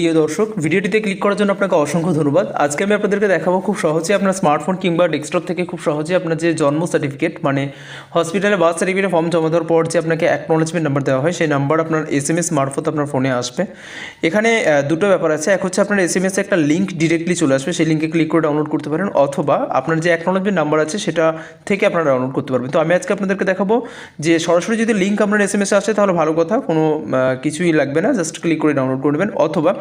প্রিয় দর্শক, ভিডিওটিতে ক্লিক করার জন্য আপনাকে অসংখ্য ধন্যবাদ। আজকে আমি আপনাদেরকে দেখাবো খুব সহজে আপনার স্মার্টফোন কিংবা ডেস্কটপ থেকে খুব সহজে আপনার যে জন্ম সার্টিফিকেট মানে হসপিটালে বার্থ সার্টিফিকেট ফর্ম জমা দেওয়ার পর যে আপনাকে অ্যাকনোলেজমেন্ট নাম্বার দেওয়া হয়, সেই নাম্বার আপনার এস এম এস মারফত আপনার ফোনে আসবে। এখানে দুটো ব্যাপার আছে। এক হচ্ছে আপনার এস এম এস একটা লিঙ্ক ডিরেক্টলি চলে আসবে, সেই লিঙ্কে ক্লিক করে ডাউনলোড করতে পারেন, অথবা আপনার যে অ্যাকনোলেজমেন্ট নাম্বার আছে, সেটা থেকে আপনারা ডাউনলোড করতে পারবেন। তো আমি আজকে আপনাদেরকে দেখাবো যে সরাসরি যদি লিঙ্ক আপনার এস এম এসে আসে, তাহলে ভালো কথা, কোনো কিছুই লাগবে না জাস্ট ক্লিক করে ডাউনলোড করে নেবেন, অথবা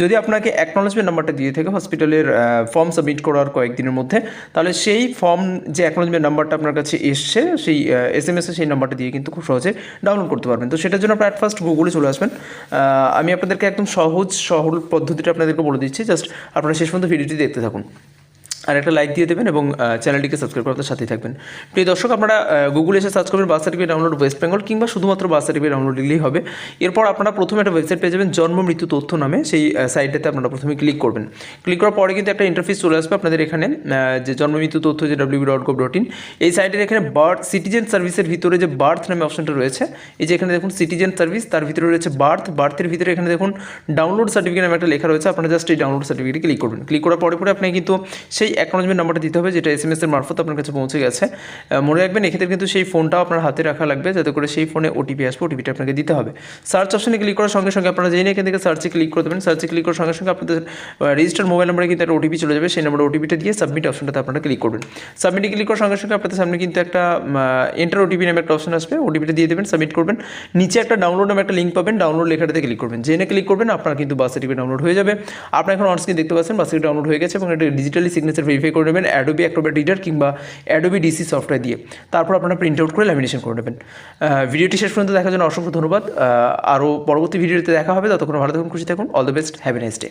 যদি আপনাকে অ্যাকনোলেজমেন্ট নাম্বারটা দিয়ে থাকে হসপিটালের ফর্ম সাবমিট করার কয়েকদিনের মধ্যে, তাহলে সেই ফর্ম যে অ্যাকনোলেজমেন্ট নাম্বারটা আপনার কাছে এসছে, সেই এস এম এসে সেই নাম্বারটা দিয়ে কিন্তু খুব সহজে ডাউনলোড করতে পারবেন। তো সেটার জন্য আপনার অ্যাট ফার্স্ট গুগলে চলে আসবেন। আমি আপনাদেরকে একদম সহজ সহল পদ্ধতিটা আপনাদেরকে বলে দিচ্ছি। জাস্ট আপনারা শেষ পর্যন্ত ভিডিওটি দেখতে থাকুন। আর একটা লাইক দিয়ে দেবেন এবং চ্যানেলটিকে সাবস্ক্রাইব করার সাথেই থাকবেন। প্রিয় দর্শক, আপনারা গুগলে এসে সার্চ করবেন birth certificate download West Bengal কিংবা শুধুমাত্র বার্থ সার্টিফিকেট ডাউনলোড দিলেই হবে। এরপর আপনারা প্রথমে একটা ওয়েবসাইট পেয়ে যাবেন জন্ম মৃত্যু তথ্য নামে। সেই সাইটটাতে আপনারা প্রথমে ক্লিক করবেন। ক্লিক করার পরে কিন্তু একটা ইন্টারফেস চলে আসবে আপনাদের এখানে যে জন্ম মৃত্যু তথ্য, যে W dot gov dot in এই সাইটের এখানে বার্থ সিটিজেন সার্ভিসের ভিতরে যে বার্থ নামে অপশনটা রয়েছে, এই যে এখানে দেখুন সিটিজেন সার্ভিস তার ভিতরে রয়েছে বার্থ বার্থের ভিতরে এখানে দেখুন ডাউনলোড সার্টিফিকেট নামে একটা লেখা রয়েছে। আপনারা জাস্ট এই ডাউনলোড সার্টিফিকেটে ক্লিক করবেন। ক্লিক করার পরে পরে আপনি কিন্তু সেই অ্যাকনোলজমেন্ট নাম্বারটা দিতে হবে, যেটা এস এম মারফত আপনার কাছে পৌঁছে গেছে। মনে রাখবেন, এক্ষেত্রে কিন্তু সেই ফোনটাও আপনার হাতে রাখা লাগবে, যাতে করে সেই ফোনে ওটিপি আসবে ওটিপিটা আপনাকে দিতে হবে। সার্চ অপশনে ক্লিক করার সঙ্গে সঙ্গে আপনারা যেই এখান থেকে সার্চে ক্লিক করে দেবেন সার্চে ক্লিক করার সঙ্গে সঙ্গে আপনাদের রেজিস্টার মোবাইল নাম্বারে কিন্তু একটা ওটিপি চলে যাবে, সেই নাম্বার ওটিপিটা দিয়ে সাবমিট অপশনটাতে আপনারা ক্লিক করবেন। সাবমিটে ক্লিক করার সঙ্গে সঙ্গে আপনাদের সামনে কিন্তু একটা এন্টার ওটিপি নামে একটা অপশন আসবে ওটিপিটা দিয়ে দেবেন সাবমিট করবেন। নিচে একটা ডাউনলোড নামে একটা লিঙ্ক পাবেন ডাউনলোড লেখাটাতে ক্লিক করবেন। জেনে ক্লিক করবেন, আপনার কিন্তু বাস সার্টিফিকেট ডাউনলোড হয়ে যাবে। আপনার এখন অনস্ক্রিন দেখতে পাচ্ছেন বাস সার্টিফিকেট ডাউনলোড হয়ে গেছে এবং এটা ডিজিটালি সিগনেচার ভেরিফাই করে নেবেন অ্যাডোবি অ্যাক্রোব্যাট রিডার কিংবা অ্যাডোবি ডিসি সফটওয়্যার দিয়ে। তারপর আপনারা প্রিন্ট আউট করে ল্যামিনেশন করে নেবেন। ভিডিওটি শেষ পর্যন্ত দেখার জন্য অসংখ্য ধন্যবাদ। আরও পরবর্তী ভিডিওতে দেখা হবে। ততক্ষণ ভালো থাকুন, খুশি থাকুন। All the best have a nice day